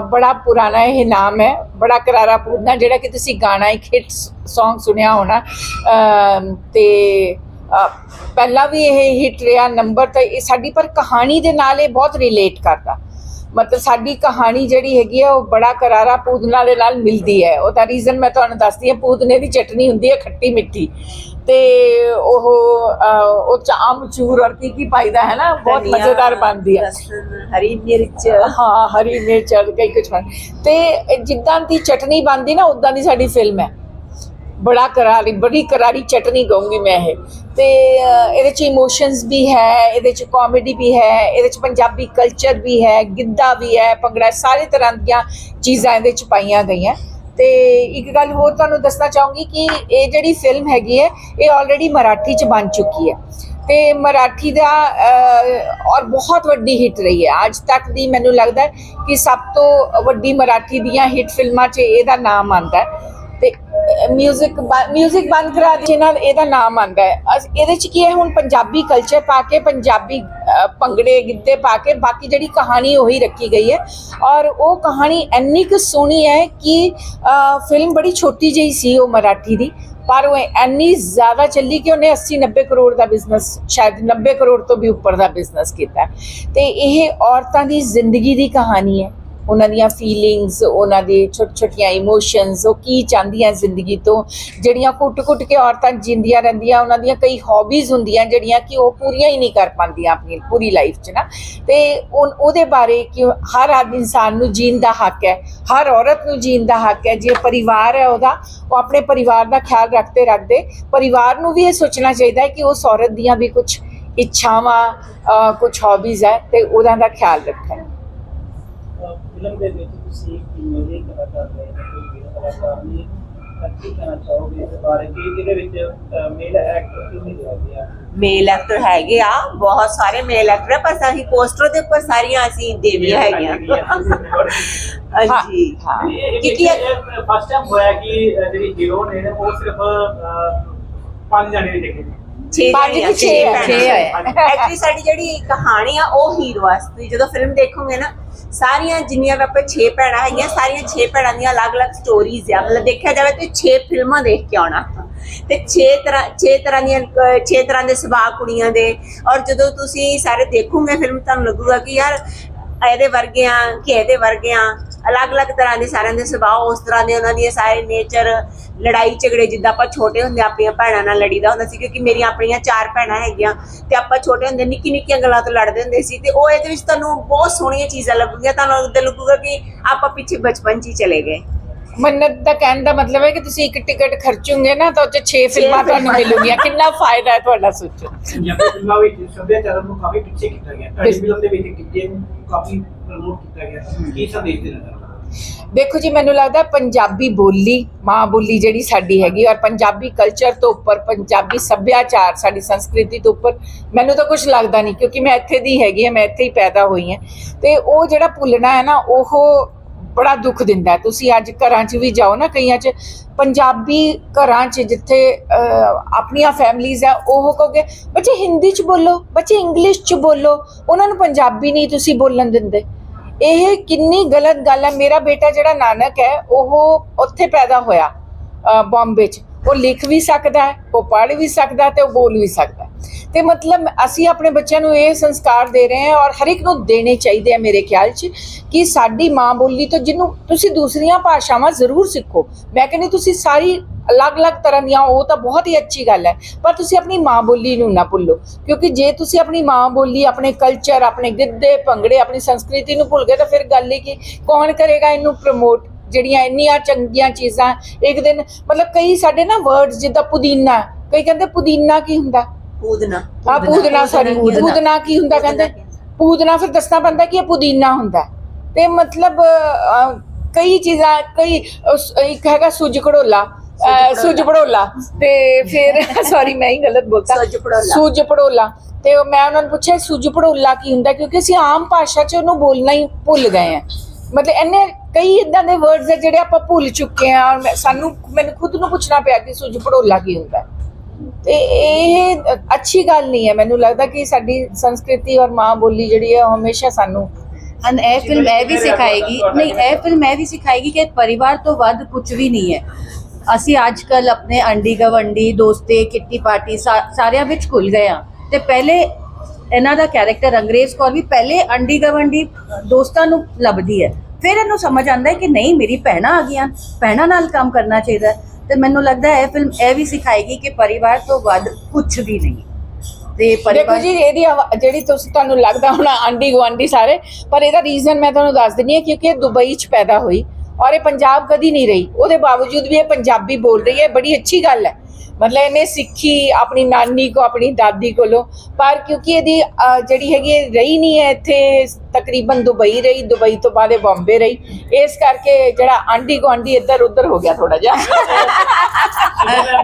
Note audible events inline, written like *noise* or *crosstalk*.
ਬੜਾ ਪੁਰਾਣਾ ਇਹ ਨਾਮ ਹੈ ਬੜਾ ਕਰਾਰਾ ਪੂਰਨਾ ਜਿਹੜਾ ਕਿ ਤੁਸੀਂ ਗਾਣਾ ਇੱਕ ਹਿੱਟ Song ਸੁਣਿਆ ਹੋਣਾ। ਅਮ, ਤੇ ਅ, ਪਹਿਲਾਂ ਵੀ ਇਹ ਹਿੱਟ ਰਿਹਾ ਨੰਬਰ ਤਾਂ ਇਹ ਸਾਡੀ ਪਰ ਕਹਾਣੀ ਦੇ ਨਾਲ ਇਹ ਬਹੁਤ ਰਿਲੇਟ ਕਰਦਾ। ਮਤਲਬ ਸਾਡੀ ਕਹਾਣੀ ਜਿਹੜੀ ਹੈਗੀ ਹੈ ਉਹ ਬੜਾ ਕਰਾਰਾ ਪੂਦਨਾ ਦੇ ਨਾਲ ਮਿਲਦੀ ਹੈ। ਉਹਦਾ ਰੀਜ਼ਨ ਮੈਂ ਤੁਹਾਨੂੰ ਦੱਸਦੀ ਹਾਂ ਪੂਦਨੇ ਦੀ ਚਟਨੀ ਹੁੰਦੀ ਹੈ ਖੱਟੀ ਮਿੱਠੀ। ਤੇ ਉਹ ਉਹ ਚ ਆਮਚੂਰ ਔਰ ਕੀ ਕੀ ਪਾਈਦਾ ਹੈ ਨਾ ਬਹੁਤ ਮਜ਼ੇਦਾਰ ਬਣਦੀ ਹੈ ਹਰੀ ਮਿਰਚ। ਹਾਂ ਹਰੀ ਮਿਰਚ ਔਰ ਕਈ ਕੁਝ ਬਣ ਤੇ ਜਿੱਦਾਂ ਦੀ ਚਟਨੀ ਬਣਦੀ ਨਾ ਉਦਾਂ ਦੀ ਸਾਡੀ ਫਿਲਮ ਹੈ। ਬੜਾ ਕਰਾਰੀ, ਬੜੀ ਕਰਾਰੀ ਚਟਨੀ ਕਹੂੰਗੀ ਮੈਂ ਇਹ। ਤੇ ਇਹਦੇ ਚ ਇਮੋਸ਼ਨਸ ਵੀ ਹੈ, ਇਹਦੇ ਚ ਕਾਮੇਡੀ ਵੀ ਹੈ, ਇਹਦੇ ਚ ਪੰਜਾਬੀ ਕਲਚਰ ਵੀ ਹੈ, ਗਿੱਧਾ ਵੀ ਹੈ, ਭੰਗੜਾ ਸਾਰੇ ਤਰ੍ਹਾਂ ਦੀਆਂ ਚੀਜ਼ਾਂ ਇਹਦੇ ਚ ਪਾਈਆਂ ਗਈਆਂ। ਤੇ ਇੱਕ ਗੱਲ ਹੋਰ ਤੁਹਾਨੂੰ ਦੱਸਣਾ ਚਾਹੂੰਗੀ ਕਿ ਇਹ ਜਿਹੜੀ ਫਿਲਮ ਹੈਗੀ ਹੈ, ਇਹ ਆਲਰੇਡੀ ਮਰਾਠੀ ਚ ਬਣ ਚੁੱਕੀ ਹੈ। ਤੇ ਮਰਾਠੀ ਦਾ ਔਰ ਬਹੁਤ ਵੱਡੀ ਹਿੱਟ ਰਹੀ ਹੈ। ਅੱਜ ਤੱਕ ਦੀ ਮੈਨੂੰ ਲੱਗਦਾ ਕਿ ਸਭ ਤੋਂ ਵੱਡੀ ਮਰਾਠੀ ਦੀਆਂ ਹਿੱਟ ਫਿਲਮਾਂ 'ਚ ਇਹਦਾ ਨਾਮ ਆਂਦਾ ਹੈ। ਮਿਊਜ਼ਿਕ ਮਿਊਜ਼ਿਕ ਬੰਦ ਕਰਾ ਦੇ ਨਾਲ ਇਹਦਾ ਨਾਮ ਆਂਦਾ ਹੈ। ਅਸ- ਇਹਦੇ 'ਚ ਕੀ ਹੈ ਹੁਣ ਪੰਜਾਬੀ ਕਲਚਰ ਪਾ ਕੇ ਪੰਜਾਬੀ ਅਹ, ਭੰਗੜੇ ਗਿੱਧੇ ਪਾ ਕੇ ਬਾਕੀ ਜਿਹੜੀ ਕਹਾਣੀ ਉਹੀ ਰੱਖੀ ਗਈ ਹੈ। ਔਰ ਉਹ ਕਹਾਣੀ ਇੰਨੀ ਕੁ ਸੋਹਣੀ ਹੈ ਕਿ ਫਿਲਮ ਬੜੀ ਛੋਟੀ ਜਿਹੀ ਸੀ ਉਹ ਮਰਾਠੀ ਦੀ ਪਰ ਉਹ ਇੰਨੀ ਜ਼ਿਆਦਾ ਚੱਲੀ ਕਿ ਉਹਨੇ 80 90 ਕਰੋੜ ਦਾ ਬਿਜ਼ਨਸ ਸ਼ਾਇਦ 90 ਕਰੋੜ ਤੋਂ ਵੀ ਉੱਪਰ ਦਾ ਬਿਜ਼ਨਸ ਕੀਤਾ ਤੇ ਇਹ ਔਰਤਾਂ ਦੀ ਜ਼ਿੰਦਗੀ ਦੀ ਕਹਾਣੀ ਹੈ। ਉਹਨਾਂ ਦੀਆਂ ਫੀਲਿੰਗਸ ਉਹਨਾਂ ਦੇ ਛੋਟ ਛੋਟੀਆਂ ਇਮੋਸ਼ਨਸ ਉਹ ਕੀ ਚਾਹੁੰਦੀਆਂ ਜ਼ਿੰਦਗੀ ਤੋਂ? ਜਿਹੜੀਆਂ ਕੁੱਟ-ਕੁੱਟ ਕੇ ਔਰਤਾਂ ਜਿੰਦੀਆਂ ਰਹਿੰਦੀਆਂ, ਉਹਨਾਂ ਦੀਆਂ ਕਈ ਹੌਬੀਜ਼ ਹੁੰਦੀਆਂ ਜਿਹੜੀਆਂ ਕਿ ਉਹ ਪੂਰੀਆਂ ਹੀ ਨਹੀਂ ਕਰ ਪਾਉਂਦੀਆਂ ਆਪਣੀ ਪੂਰੀ ਲਾਈਫ 'ਚ ਨਾ। ਤੇ ਉਨ- ਉਹਦੇ ਬਾਰੇ ਕਿ ਹਰ ਆਦਮੀ ਇਨਸਾਨ ਨੂੰ ਜੀਣ ਦਾ ਹੱਕ ਹੈ, ਹਰ ਔਰਤ ਨੂੰ ਜੀਣ ਦਾ ਹੱਕ ਹੈ, ਜੇ ਪਰਿਵਾਰ ਹੈ ਉਹਦਾ, ਉਹ ਆਪਣੇ ਪਰਿਵਾਰ ਦਾ ਖਿਆਲ ਰੱਖਦੇ ਰੱਖਦੇ। ਪਰਿਵਾਰ ਨੂੰ ਵੀ ਇਹ ਸੋਚਣਾ ਚਾਹੀਦਾ ਹੈ ਕਿ ਉਸ ਔਰਤ ਦੀਆਂ ਵੀ ਕੁਝ ਇੱਛਾਵਾਂ ਕੁਝ ਹੌਬੀਜ਼ ਹੈ ਤੇ ਉਹਨਾਂ ਦਾ ਖਿਆਲ ਰੱਖਣ। ਫਿਲਮ ਦੇ ਵਿੱਚ ਤੁਸੀਂ ਮਿਊਜ਼ਿਕ ਕਲਾਕਾਰ ਨੇ ਕੋਈ ਵੀਰ ਕਲਾਕਾਰ ਨੇ ਕੀ ਕਹਿਣਾ ਚਾਹੋਗੇ ਇਸ ਬਾਰੇ? ਕਿ ਜਿਹਦੇ ਵਿੱਚ ਮੇਲ ਐਕਟਰ ਨਹੀਂ ਲੱਗਦੇ ਆ? ਮੇਲ ਐਕਟਰ ਹੈਗੇ ਆ ਬਹੁਤ ਸਾਰੇ ਮੇਲ ਐਕਟਰ ਪਰ ਸਾਡੀ ਪੋਸਟਰ ਦੇ ਉੱਪਰ ਸਾਰੀਆਂ ਅਸੀਂ ਦੇਵੀਆਂ ਹੈਗੀਆਂ। ਹਾਂਜੀ ਹਾਂ। ਕਿਉਂਕਿ ਫਸਟ ਟਾਈਮ ਹੋਇਆ ਕਿ ਜਿਹੜੀ ਹੀਰੋ ਨੇ ਉਹ ਸਿਰਫ ਪੰਜ ਜਣੇ ਦੇਖੇ। ਨੇ ਛੇ ਪੰਜ ਜਣੀਆਂ, ਕਿ ਛੇ ਭੈਣਾਂ। ਛੇ ਹੈ। ਐਕਚੁਅਲੀ ਸਾਡੀ ਜਿਹੜੀ ਕਹਾਣੀ ਆ ਉਹ ਹੀਰੋ ਆ ਤੁਸੀਂ ਜਦੋਂ ਫਿਲਮ ਦੇਖੋਗੇ ਨਾ ਸਾਰੀਆਂ ਜਿੰਨੀਆਂ ਵੀ ਆਪਾਂ 6 ਭੈਣਾਂ ਹੈਗੀਆਂ ਸਾਰੀਆਂ 6 ਭੈਣਾਂ ਦੀਆਂ ਅਲੱਗ-ਅਲੱਗ ਸਟੋਰੀਜ਼ ਆ। ਮਤਲਬ ਦੇਖਿਆ ਜਾਵੇ ਤੇ 6 ਫਿਲਮਾਂ ਦੇਖ ਕੇ ਆਉਣਾ ਤੇ 6 ਤਰ੍ਹਾਂ 6 ਤਰ੍ਹਾਂ ਦੀਆਂ 6 ਤਰ੍ਹਾਂ ਦੇ ਸੁਭਾਅ ਕੁੜੀਆਂ ਦੇ। ਔਰ ਜਦੋਂ ਤੁਸੀਂ ਸਾਰੇ ਦੇਖੋਗੇ ਫਿਲਮ ਤੁਹਾਨੂੰ ਲੱਗੂਗਾ ਕਿ ਯਾਰ ਇਹਦੇ ਵਰਗੇ ਆ ਕਿ ਇਹਦੇ ਵਰਗੇ ਆ। ਅਲੱਗ-ਅਲੱਗ ਤਰ੍ਹਾਂ ਦੇ ਸਾਰਿਆਂ ਦੇ ਸੁਭਾਅ ਉਸ ਤਰ੍ਹਾਂ ਦੇ ਉਹਨਾਂ ਦੀ ਸਾਰੇ ਨੇਚਰ ਲੜਾਈ ਝਗੜੇ ਜਿੱਦਾਂ ਆਪਾਂ ਛੋਟੇ ਹੁੰਦੇ ਆਪਣੀਆਂ ਭੈਣਾਂ ਨਾਲ ਲੜੀਦਾ ਹੁੰਦਾ ਸੀ ਕਿਉਂਕਿ ਮੇਰੀਆਂ ਆਪਣੀਆਂ ਚਾਰ ਭੈਣਾਂ ਹੈਗੀਆਂ ਤੇ ਆਪਾਂ ਛੋਟੇ ਹੁੰਦੇ ਨਿੱਕੀ ਨਿੱਕੀਆਂ ਗੱਲਾਂ ਤੋਂ ਲੜਦੇ ਹੁੰਦੇ ਸੀ ਤੇ ਉਹ ਇਹਦੇ ਵਿੱਚ ਤੁਹਾਨੂੰ ਬਹੁਤ ਸੋਹਣੀਆਂ ਚੀਜ਼ਾਂ ਲੱਗੂਗੀਆਂ ਤੁਹਾਨੂੰ ਉਦੋਂ ਲੱਗੂਗਾ ਕਿ ਆਪਾਂ ਪਿੱਛੇ ਬਚਪਨ 'ਚ ਹੀ ਚਲੇ ਗਏ। ਮੰਨਤ ਦਾ ਕਹਿਣ ਦਾ ਮਤਲਬ ਹੈ ਕਿ ਤੁਸੀਂ ਇੱਕ ਟਿਕਟ ਖਰਚੋਗੇ ਨਾ ਤਾਂ ਉਹ 'ਚ 6 ਫਿਲਮਾਂ ਤੁਹਾਨੂੰ। ਮਿਲੂਗੀਆਂ। ਕਿੰਨਾ ਫਾਇਦਾ ਹੈ ਤੁਹਾਡਾ ਸੋਚੋ। ਪੰਜਾਬੀ ਫਿਲਮਾਂ ਵਿੱਚ ਸੱਭਿਆਚਾਰ ਨੂੰ ਕਾਫੀ ਪਿੱਛੇ ਕੀਤਾ ਗਿਆ। ਤੁਹਾਡੀ ਫਿਲਮ ਦੇ ਵਿੱਚ ਕਿੱਤੇ ਕਾਫੀ ਪ੍ਰਮੋਟ ਕੀਤਾ ਗਿਆ ਕੀ ਸੰਦੇਸ਼ ਦੇਣਾ ਚਾਹੁੰਦੇ ਦੇਖੋ ਜੀ, ਮੈਨੂੰ ਲੱਗਦਾ ਪੰਜਾਬੀ ਬੋਲੀ, ਮਾਂ ਬੋਲੀ ਜਿਹੜੀ ਸਾਡੀ ਹੈਗੀ ਔਰ ਪੰਜਾਬੀ ਕਲਚਰ ਤੋਂ ਉੱਪਰ, ਪੰਜਾਬੀ ਸੱਭਿਆਚਾਰ, ਸਾਡੀ ਸੰਸਕ੍ਰਿਤੀ ਤੋਂ ਉੱਪਰ, ਮੈਨੂੰ ਤਾਂ ਕੁਝ ਲੱਗਦਾ ਨਹੀਂ ਕਿਉਂਕਿ ਮੈਂ ਇੱਥੇ ਦੀ ਹੈਗੀ ਹਾਂ, ਮੈਂ ਇੱਥੇ ਹੀ ਪੈਦਾ ਹੋਈ ਹਾਂ। ਤੇ ਉਹ ਜਿਹੜਾ ਭੁੱਲਣਾ ਹੈ ਨਾ, ਉਹ ਬੜਾ ਦੁੱਖ ਦਿੰਦਾ ਤੁਸੀਂ ਅੱਜ ਘਰਾਂ 'ਚ ਵੀ ਜਾਓ ਨਾ, ਕਈਆਂ 'ਚ ਪੰਜਾਬੀ ਘਰਾਂ 'ਚ ਜਿੱਥੇ ਆਪਣੀਆਂ ਫੈਮਲੀਆਂ ਆ, ਉਹ ਕਹੋਗੇ, ਬੱਚੇ ਹਿੰਦੀ 'ਚ ਬੋਲੋ, ਬੱਚੇ ਇੰਗਲਿਸ਼ 'ਚ ਬੋਲੋ, ਉਹਨਾਂ ਨੂੰ ਪੰਜਾਬੀ ਨਹੀਂ ਤੁਸੀਂ ਬੋਲਣ ਦਿੰਦੇ। ਇਹ ਕਿੰਨੀ ਗਲਤ ਗੱਲ ਹੈ ਮੇਰਾ ਬੇਟਾ ਜਿਹੜਾ ਨਾਨਕ ਹੈ ਉਹ ਉੱਥੇ ਪੈਦਾ ਹੋਇਆ ਅ, ਬੰਬੇ 'ਚ। ਉਹ ਲਿਖ ਵੀ ਸਕਦਾ ਹੈ ਉਹ ਪੜ੍ਹ ਵੀ ਸਕਦਾ ਹੈ ਤੇ ਉਹ ਬੋਲ ਵੀ ਸਕਦਾ ਤੇ ਮਤਲਬ ਅਸੀਂ ਆਪਣੇ ਬੱਚਿਆਂ ਨੂੰ ਇਹ ਸੰਸਕਾਰ ਦੇ ਰਹੇ ਹਾਂ ਔਰ ਹਰ ਇੱਕ ਨੂੰ ਦੇਣੇ ਚਾਹੀਦੇ ਆ ਮੇਰੇ ਖਿਆਲ 'ਚ ਕਿ ਸਾਡੀ ਮਾਂ ਬੋਲੀ ਤੋਂ ਜਿਹਨੂੰ ਤੁਸੀਂ ਦੂਸਰੀਆਂ ਭਾਸ਼ਾਵਾਂ ਜ਼ਰੂਰ ਸਿੱਖੋ। ਮੈਂ ਕਹਿੰਦੀ ਤੁਸੀਂ ਸਾਰੀ ਅਲੱਗ-ਅਲੱਗ ਤਰ੍ਹਾਂ ਦੀਆਂ ਉਹ ਤਾਂ ਬਹੁਤ ਹੀ ਅੱਛੀ ਗੱਲ ਹੈ। ਪਰ ਤੁਸੀਂ ਆਪਣੀ ਮਾਂ ਬੋਲੀ ਨੂੰ ਨਾ ਭੁੱਲੋ, ਕਿਉਂਕਿ ਜੇ ਤੁਸੀਂ ਆਪਣੀ ਮਾਂ ਬੋਲੀ, ਆਪਣੇ ਕਲਚਰ ਆਪਣੇ ਗਿੱਧੇ, ਭੰਗੜੇ, ਆਪਣੀ ਸੰਸਕ੍ਰਿਤੀ ਨੂੰ ਭੁੱਲ ਗਏ ਤਾਂ ਫਿਰ ਗੱਲ ਹੀ ਕੀ? ਕੌਣ ਕਰੇਗਾ ਇਹਨੂੰ ਪ੍ਰਮੋਟ ਜਿਹੜੀਆਂ ਇੰਨੀਆਂ ਚੰਗੀਆਂ ਚੀਜ਼ਾਂ ਇੱਕ ਦਿਨ, ਮਤਲਬ ਕਈ ਸਾਡੇ ਨਾ ਵਰਡਸ ਜਿੱਦਾਂ ਪੁਦੀਨਾ, ਕਈ ਕਹਿੰਦੇ ਪੁਦੀਨਾ ਕੀ ਹੁੰਦਾ? ਪੂਦਨਾ। ਆ ਪੂਦਨਾ। ਸੌਰੀ ਪੂਦਨਾ। ਕੀ ਹੁੰਦਾ ਕਹਿੰਦੇ? ਪੂਦਨਾ ਫਿਰ ਦੱਸਣਾ ਪੈਂਦਾ ਕਿ ਇਹ ਪੁਦੀਨਾ ਹੁੰਦਾ। ਤੇ ਮਤਲਬ ਕਈ ਚੀਜ਼ਾਂ ਕਈ ਇੱਕ ਹੈਗਾ ਸੁੱਜ ਘੜੋਲਾ ਸੁੱਜ ਪੜੋਲਾ। ਤੇ ਫਿਰ *laughs* ਸੌਰੀ ਮੈਂ ਹੀ ਗਲਤ ਬੋਲਤਾ। ਸੁੱਜ ਪੜੋਲਾ। ਤੇ ਮੈਂ ਉਹਨਾਂ ਨੂੰ ਪੁੱਛਿਆ ਸੁੱਜ ਪੜੋਲਾ ਕੀ ਹੁੰਦਾ? ਕਿਉਂਕਿ ਅਸੀਂ ਆਮ ਭਾਸ਼ਾ 'ਚ ਉਹਨੂੰ ਬੋਲਣਾ ਹੀ ਭੁੱਲ ਗਏ ਆ ਮਤਲਬ ਇੰਨੇ ਕਈ ਇਦਾਂ ਦੇ ਵਰਡਸ ਜਿਹੜੇ ਆਪਾਂ ਭੁੱਲ ਚੁੱਕੇ ਆ ਔਰ ਸਾਨੂੰ ਮੈਨੂੰ ਖੁਦ ਨੂੰ ਪੁੱਛਣਾ ਪਿਆ ਕਿ ਸੁੱਜ ਪੜੋਲਾ ਕੀ ਹੁੰਦਾ। ਤੇ ਇਹ ਅੱਛੀ ਗੱਲ ਨਹੀਂ ਹੈ। ਮੈਨੂੰ ਲੱਗਦਾ ਕਿ ਸਾਡੀ ਸੰਸਕ੍ਰਿਤੀ ਔਰ ਮਾਂ ਬੋਲੀ ਜਿਹੜੀ ਹੈ ਉਹ ਹਮੇਸ਼ਾ ਸਾਨੂੰ ਅਨ ਇਹ ਫਿਲਮ ਇਹ ਵੀ ਸਿਖਾਏਗੀ। ਨਹੀਂ ਇਹ ਫਿਲਮ ਇਹ ਵੀ ਸਿਖਾਏਗੀ ਕਿ ਪਰਿਵਾਰ ਤੋਂ ਵੱਧ ਕੁਝ ਵੀ ਨਹੀਂ ਹੈ। ਅਸੀਂ ਅੱਜ ਕੱਲ ਆਪਣੇ ਅੰਡੀ ਗਵੰਡੀ ਦੋਸਤੇ ਕਿੱਟੀ ਪਾਰਟੀ ਸਾ- ਸਾਰਿਆਂ ਵਿੱਚ ਖੁੱਲ ਗਏ ਆ ਤੇ ਪਹਿਲੇ ਇਹਨਾਂ ਦਾ ਕੈਰੈਕਟਰ ਅੰਗਰੇਜ਼ ਕੌਰ ਵੀ ਪਹਿਲੇ ਅੰਡੀ ਗਵੰਡੀ ਦੋਸਤਾਂ ਨੂੰ ਲੱਭਦੀ ਹੈ। ਫਿਰ ਇਹਨੂੰ ਸਮਝ ਆਉਂਦਾ ਹੈ ਕਿ ਨਹੀਂ ਮੇਰੀ ਭੈਣਾਂ ਆ ਗਈਆਂ। ਭੈਣਾਂ ਨਾਲ ਕੰਮ ਕਰਨਾ ਚਾਹੀਦਾ ਹੈ। ਤੇ ਮੈਨੂੰ ਲੱਗਦਾ ਹੈ ਇਹ ਫਿਲਮ ਇਹ ਵੀ ਸਿਖਾਏਗੀ ਕਿ ਪਰਿਵਾਰ ਤੋਂ ਵੱਧ ਕੁਝ ਵੀ ਨਹੀਂ। ਤੇ ਦੇਖੋ ਜੀ ਇਹਦੀ ਆਵਾ- ਜਿਹੜੀ ਤੁਸੀਂ ਤੁਹਾਨੂੰ ਲੱਗਦਾ ਹੋਣਾ ਆਂਡੀ ਗੁਆਂਢੀ ਸਾਰੇ ਪਰ ਇਹਦਾ ਰੀਜ਼ਨ ਮੈਂ ਤੁਹਾਨੂੰ ਦੱਸ ਦਿੰਨੀ ਹਾਂ ਕਿਉਂਕਿ ਇਹ ਦੁਬਈ 'ਚ ਪੈਦਾ ਹੋਈ ਔਰ ਇਹ ਪੰਜਾਬ ਕਦੀ ਨਹੀਂ ਰਹੀ। ਉਹਦੇ ਬਾਵਜੂਦ ਵੀ ਇਹ ਪੰਜਾਬੀ ਬੋਲ ਰਹੀ ਹੈ ਬੜੀ ਅੱਛੀ ਗੱਲ ਹੈ। ਮਤਲਬ ਇਹਨੇ ਸਿੱਖੀ ਆਪਣੀ ਨਾਨੀ ਕੋ ਆਪਣੀ ਦਾਦੀ ਕੋਲੋਂ। ਪਰ ਕਿਉਂਕਿ ਇਹਦੀ ਅਹ, ਜਿਹੜੀ ਹੈਗੀ ਇਹ ਰਹੀ ਨਹੀਂ ਹੈ ਇੱਥੇ ਤਕਰੀਬਨ ਦੁਬਈ ਰਹੀ ਦੁਬਈ ਤੋਂ ਬਾਅਦ ਇਹ ਬੰਬੇ ਰਹੀ। ਇਸ ਕਰਕੇ ਜਿਹੜਾ ਆਂਢੀ ਗੁਆਂਢੀ ਇੱਧਰ ਉੱਧਰ ਹੋ ਗਿਆ ਥੋੜਾ ਜਿਹਾ। *laughs*